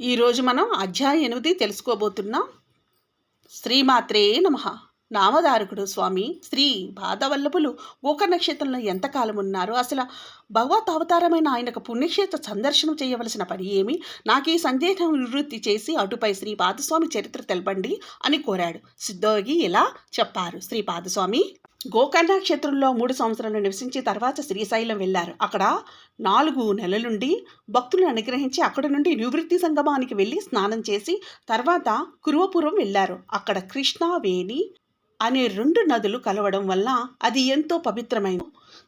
ఈరోజు మనం అధ్యాయ ఎనిమిది తెలుసుకోబోతున్నాం శ్రీమాత్రే నమ. నామదారకుడు స్వామి శ్రీ బాధవల్లభులు గోకర్ నక్షత్రంలో ఎంతకాలం ఉన్నారు? అసలు భగవత్ అవతారమైన ఆయనకు పుణ్యక్షేత్ర సందర్శనం చేయవలసిన పని ఏమి? నాకు ఈ సందేహం నివృత్తి చేసి అటుపై శ్రీ పాదస్వామి చరిత్ర తెలపండి అని కోరాడు. సిద్ధోగి ఇలా చెప్పారు? శ్రీ పాదస్వామి గోకర్ణ క్షేత్రంలో మూడు సంవత్సరాలు నివసించి తర్వాత శ్రీశైలం వెళ్ళారు. అక్కడ నాలుగు నెలలుండి భక్తులను అనుగ్రహించి అక్కడ నుండి నివృత్తి సంగమానికి వెళ్ళి స్నానం చేసి తర్వాత కురువపురం వెళ్ళారు. అక్కడ కృష్ణావేణి అనే రెండు నదులు కలవడం వల్ల అది ఎంతో పవిత్రమైన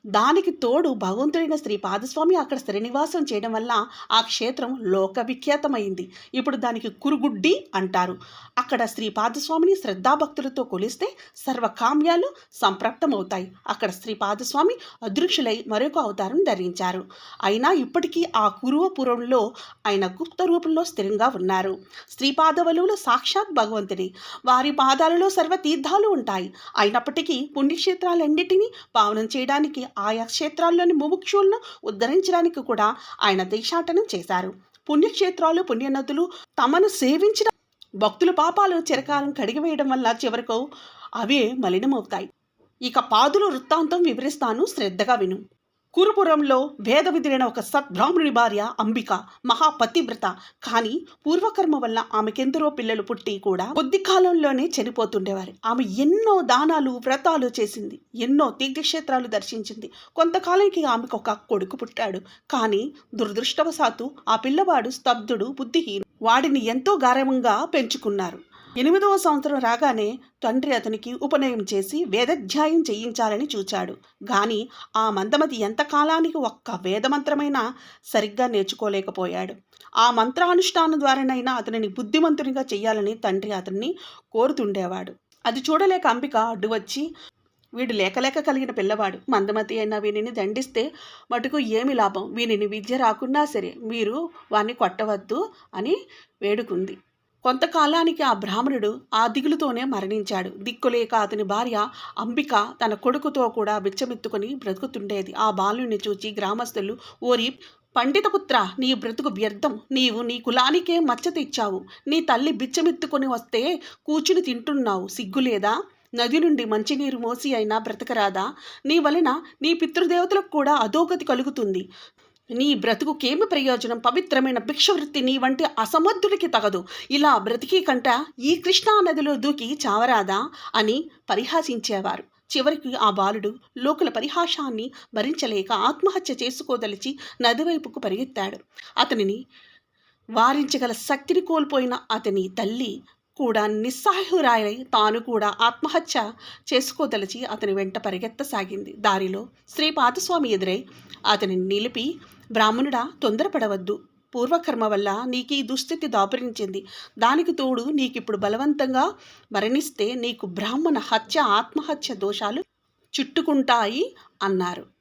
దానికి తోడు భగవంతుడైన శ్రీ పాదస్వామి అక్కడ శ్రీనివాసం చేయడం వల్ల ఆ క్షేత్రం లోకవిఖ్యాతమైంది. ఇప్పుడు దానికి కురుగుడ్డి అంటారు. అక్కడ శ్రీ పాదస్వామిని శ్రద్ధాభక్తులతో కొలిస్తే సర్వకామ్యాలు సంప్రాప్తమవుతాయి. అక్కడ శ్రీ పాదస్వామి అదృక్షులై మరొక అవతారం ధరించారు. అయినా ఇప్పటికీ ఆ కురువపురంలో ఆయన గుప్త రూపంలో స్థిరంగా ఉన్నారు. శ్రీపాదవలువులు సాక్షాత్ భగవంతుడి. వారి పాదాలలో సర్వ తీర్థాలు ఉంటాయి. అయినప్పటికీ పుణ్యక్షేత్రాలన్నిటినీ పావనం చేయడానికి ఆయా క్షేత్రాల్లోని ముముక్షులను ఉద్ధరించడానికి కూడా ఆయన దేశాటనం చేశారు. పుణ్యక్షేత్రాలు పుణ్యనదులు తమను సేవించిన భక్తుల పాపాలు చిరకాలం కడిగివేయడం వల్ల చివరకు అవే మలినమవుతాయి. ఇక పాదుల వృత్తాంతం వివరిస్తాను. శ్రద్ధగా విను. కురుపురంలో వేద విధిరైన ఒక సద్బ్రాహ్మణుని భార్య అంబిక మహాపతివ్రత. కానీ పూర్వకర్మ వల్ల ఆమెకెందరో పిల్లలు పుట్టి కూడా కొద్ది కాలంలోనే చనిపోతుండేవారు. ఆమె ఎన్నో దానాలు వ్రతాలు చేసింది. ఎన్నో తీర్థక్షేత్రాలు దర్శించింది. కొంతకాలానికి ఆమెకు ఒక కొడుకు పుట్టాడు. కానీ దురదృష్టవశాత్తు ఆ పిల్లవాడు స్తబ్దుడు బుద్ధిహీను వాడిని ఎంతో గారవంగా పెంచుకున్నారు. ఎనిమిదవ సంవత్సరం రాగానే తండ్రి అతనికి ఉపనయం చేసి వేదాధ్యాయం చేయించాలని చూచాడు. గాని ఆ మందమతి ఎంతకాలానికి ఒక్క వేదమంత్రమైనా సరిగ్గా నేర్చుకోలేకపోయాడు. ఆ మంత్రానుష్ఠానం ద్వారానైనా అతనిని బుద్ధిమంతునిగా చేయాలని తండ్రి అతన్ని కోరుతుండేవాడు. అది చూడలేక అంబిక అడ్డు వచ్చి వీడు లేకలేక కలిగిన పిల్లవాడు. మందమతి అయిన వీనిని దండిస్తే మటుకు ఏమి లాభం? వీనిని విద్య రాకున్నా సరే మీరు వాణ్ణి కొట్టవద్దు అని వేడుకుంది. కొంతకాలానికి ఆ బ్రాహ్మణుడు ఆ దిగులుతోనే మరణించాడు. దిక్కులేక అతని భార్య అంబిక తన కొడుకుతో కూడా బిచ్చమెత్తుకొని బ్రతుకుతుండేది. ఆ బాలుని చూచి గ్రామస్తులు ఓరి పండితపుత్ర నీ బ్రతుకు వ్యర్థం. నీవు నీ కులానికే మచ్చ తెచ్చావు. నీ తల్లి బిచ్చమెత్తుకొని వస్తే కూర్చుని తింటున్నావు. సిగ్గులేదా నది నుండి మంచినీరు మోసి అయినా బ్రతకరాదా? నీ వలన నీ పితృదేవతలకు కూడా అధోగతి కలుగుతుంది. నీ బ్రతుకుకేమి ప్రయోజనం? పవిత్రమైన భిక్షవృత్తి నీ వంటి అసమర్థుడికి తగదు. ఇలా బ్రతికి కంట ఈ కృష్ణా నదిలో దూకి చావరాదా? అని పరిహాసించేవారు. చివరికి ఆ బాలుడు లోకుల పరిహాసాన్ని భరించలేక ఆత్మహత్య చేసుకోదలిచి నదివైపుకు పరిగెత్తాడు. అతనిని వారించగల శక్తిని కోల్పోయిన అతని తల్లి కూడా నిస్సహాయురాయై తాను కూడా ఆత్మహత్య చేసుకోదలిచి అతని వెంట పరిగెత్తసాగింది. దారిలో శ్రీ పాతస్వామి ఎదురై అతనిని నిలిపి బ్రాహ్మణుడా తొందరపడవద్దు. పూర్వకర్మ వల్ల నీకు ఈ దుస్థితి దాపురించింది. దానికి తోడు నీకిప్పుడు బలవంతంగా మరణిస్తే నీకు బ్రాహ్మణ హత్య ఆత్మహత్య దోషాలు చుట్టుకుంటాయి అన్నారు.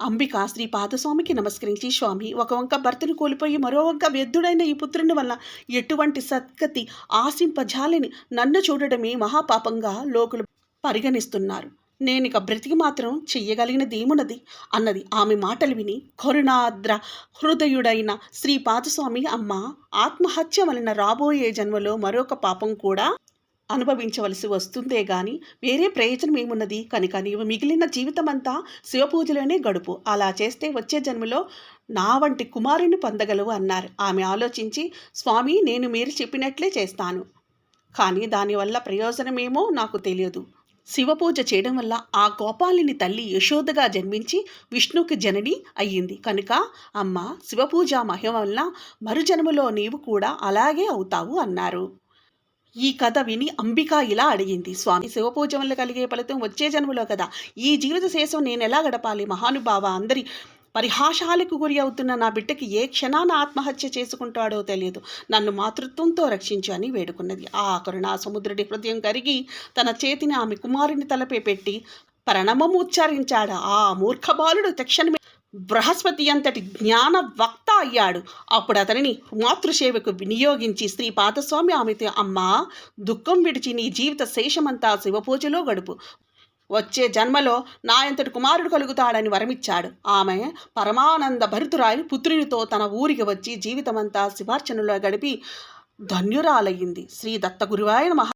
అంబిక శ్రీ పాదస్వామికి నమస్కరించి స్వామి ఒక వంక భర్తను కోల్పోయి మరో వంక వ్యర్థుడైన ఈ పుత్రుని వల్ల ఎటువంటి సద్గతి ఆశింపజాలని నన్ను చూడడమే మహాపాపంగా లోకులు పరిగణిస్తున్నారు. నేనిక బ్రతికి మాత్రం చెయ్యగలిగినదేమున్నది అన్నది ఆమె మాటలు విని కరుణాద్ర హృదయుడైన శ్రీ పాదస్వామి అమ్మ ఆత్మహత్య వలన రాబోయే జన్మలో మరొక పాపం కూడా అనుభవించవలసి వస్తుందే గాని వేరే ప్రయోజనం ఏమున్నది? కనుక నీవు మిగిలిన జీవితమంతా శివపూజలోనే గడుపు. అలా చేస్తే వచ్చే జన్మలో నా వంటి కుమారుని పొందగలవు అన్నారు. ఆమె ఆలోచించి స్వామి నేను మీరు చెప్పినట్లే చేస్తాను. కానీ దానివల్ల ప్రయోజనమేమో నాకు తెలియదు. శివపూజ చేయడం వల్ల ఆ గోపాలిని తల్లి యశోదగా జన్మించి విష్ణుకి జనని అయ్యింది. కనుక అమ్మ శివపూజ మహిమ వల్ల మరుజన్మలో నీవు కూడా అలాగే అవుతావు అన్నారు. ఈ కథ విని అంబిక ఇలా అడిగింది స్వామి శివపూజ వల్ల కలిగే ఫలితం వచ్చే జన్మలో కదా? ఈ జీవిత శేషం నేను ఎలా గడపాలి? మహానుభావ అందరి పరిహాసాలకు గురి అవుతున్న నా బిడ్డకి ఏ క్షణాన ఆత్మహత్య చేసుకుంటాడో తెలియదు. నన్ను మాతృత్వంతో రక్షించు అని వేడుకున్నది. ఆ కరుణా సముద్రుడి హృదయం కరిగి తన చేతిని ఆమె కుమారుని తలపై పెట్టి ప్రణమము ఉచ్చారించాడు? ఆ మూర్ఖ బాలుడు తక్షణమే బృహస్పతి అంతటి జ్ఞాన వక్త అయ్యాడు. అప్పుడు అతనిని మాతృసేవకు వినియోగించి శ్రీ పాదస్వామి ఆమెతో అమ్మా దుఃఖం విడిచి నీ జీవిత శేషమంతా శివపూజలో గడుపు. వచ్చే జన్మలో నా ఎంతటి కుమారుడు కలుగుతాడని వరమిచ్చాడు. ఆమె పరమానంద భరితురాలి పుత్రునితో తన ఊరికి వచ్చి జీవితమంతా శివార్చనలో గడిపి ధన్యురాలయ్యింది. శ్రీ దత్త గురువాయన మహా